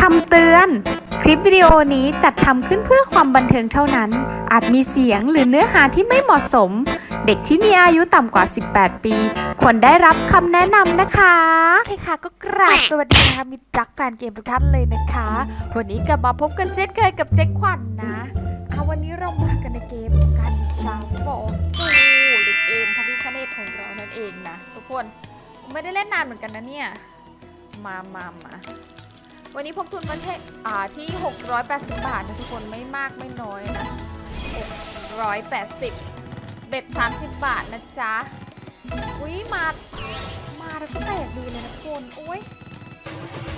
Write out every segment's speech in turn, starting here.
คำเตือน คลิปวิดีโอนี้จัดทำขึ้นเพื่อความบันเทิงเท่านั้น อาจมีเสียงหรือเนื้อหาที่ไม่เหมาะสม เด็กที่มีอายุต่ำกว่า 18 ปี ควรได้รับคำแนะนำนะคะ โอเคค่ะก็กราบสวัสดีนะคะมิตรรักแฟนเกมทุกท่านเลยนะคะ วันนี้กลับมาพบกันเช่นเคยกับเจ๊ขวัญนนะเอาวันนี้เรามากันในเกมกันชาฟอร์จูหรือเกมพระพิคเนตของเรานั่นเองนะทุกคนไม่ได้เล่นนานเหมือนกันนะเนี่ย มามามา วันนี้พกทุนมาที่อ่าที่ 680 บาทนะทุกคนไม่มากไม่น้อยนะ 680 เบ็ด 30 บาทนะจ๊ะ อุ้ยมา มาแล้วก็แตกดีเลยนะทุกคนโอ้ย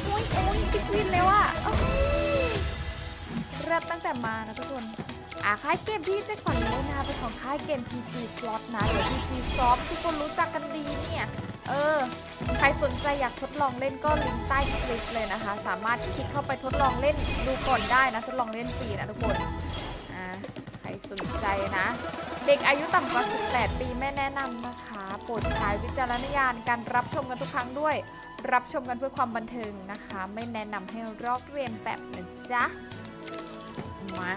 โอ้ยโอ้ยจิดวินแล้วอะเอ้ยเริ่มตั้งแต่มานะทุกคน อ่าค่ายเกมที่เจ๊ขวัญเล่นนะคะเป็นของค่ายเกม PG Slot นะหรือ PG Soft ทุกคนรู้จักกันดีเนี่ยเออ ใครสนใจอยากทดลองเล่นก็ลิงก์ใต้คลิปเลยนะคะ สามารถคลิกเข้าไปทดลองเล่นดูก่อนได้นะ ทดลองเล่นฟรีนะทุกคนอ่าใครสนใจนะ เด็กอายุต่ำกว่า 18 ปีไม่แนะนำนะคะ โปรดใช้วิจารณญาณการรับชมกันทุกครั้งด้วย รับชมกันเพื่อความบันเทิงนะคะ ไม่แนะนำให้รอกเรียนแบบนะจ๊ะ มา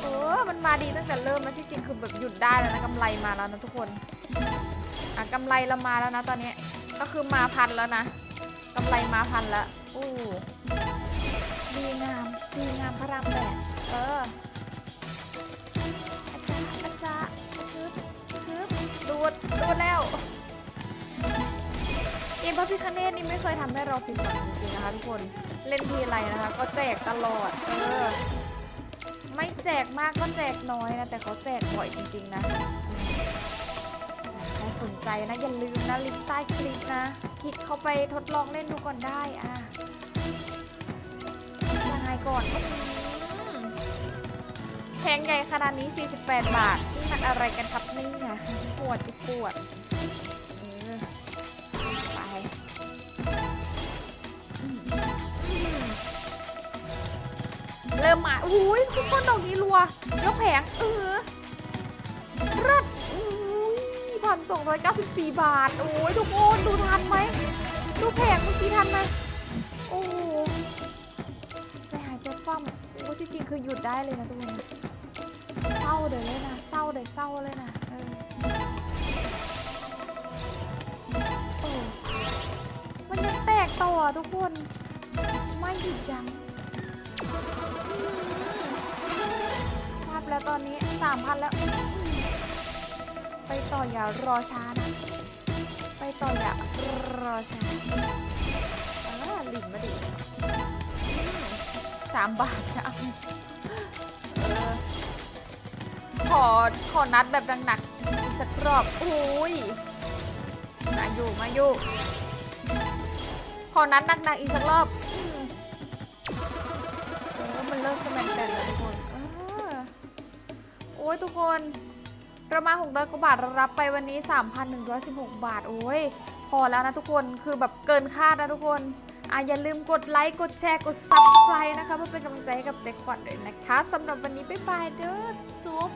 โอ้มันมาดีตั้งแต่เริ่มแล้วที่จริงคือแบบหยุดได้แล้วนะกำไรมาแล้วนะทุกคน อะกำไรเรามาแล้วนะตอนนี้ ก็คือมาพันแล้วนะกำไรมาพันแล้วอู้ดีงามดีงามพระรามแปดเอออาจารย์อาจารย์คึบคึบดูด มพระพิคเนตนี่ไม่เคยทำให้เราผิดหวังจริงๆนะคะทุกคนเล่นทีไรนะคะ ก็แจกตลอดเออไม่แจกมากก็แจกน้อยนะ แต่เขาแจกบ่อยจริงๆนะใครสนใจนะอย่าลืมนะลิงก์ใต้คลิปนะ คลิกเข้าไปทดลองเล่นดูก่อนได้อะยังไงก่อนแพงใหญ่ขนาดนี้ 48 บาทนี่มันอะไรกันครับนี่ปวดจิปวด เริ่มมาอุ้ยทุกคนดอกนี้รัวยกแผงเออเรัดอุ้ยพันสองร้อยเก้าสิบสี่บาท โอ้ยทุกคนดูทันไหมดูแผงเมื่อกี้ทันไหมโอ้ใจหายใจคว่ำโอ้ที่จริงคือหยุดได้เลยนะทุกคนเศร้าเดี๋ยวเลยนะเศร้าเดี๋ยวเศร้าเลยนะเออมันยังแตกต่อทุกคน ไม่หยุดยั้ง อืมภาพแล้วตอนนี้สามพันแล้ว ไปต่ออย่ารอช้านะ ไปต่ออย่ารอช้าอ่าลิงมาดิสามบาทนะเอาเออขอ ขอนัดแบบหนักๆอีกสักรอบโอ้ยมาอยู่ มาอยู่ ขอนัดหนักๆอีกสักรอบ เริ่มสมนแตนแล้วทุกคนเออโอ้ยทุกคนเรามา600กว่าบาทเรารับไปวันนี้ 3,116 บาท โอ้ย พอแล้วนะทุกคน คือแบบเกินคาดนะทุกคนอะอย่าลืมกดไลค์ กดแชร์ กด subscribe นะคะ เพื่อเป็นกำลังใจให้กับเจ๊ขวัญด้วยนะคะสำหรับวันนี้ บ๊ายบายเด้อจุ๊บ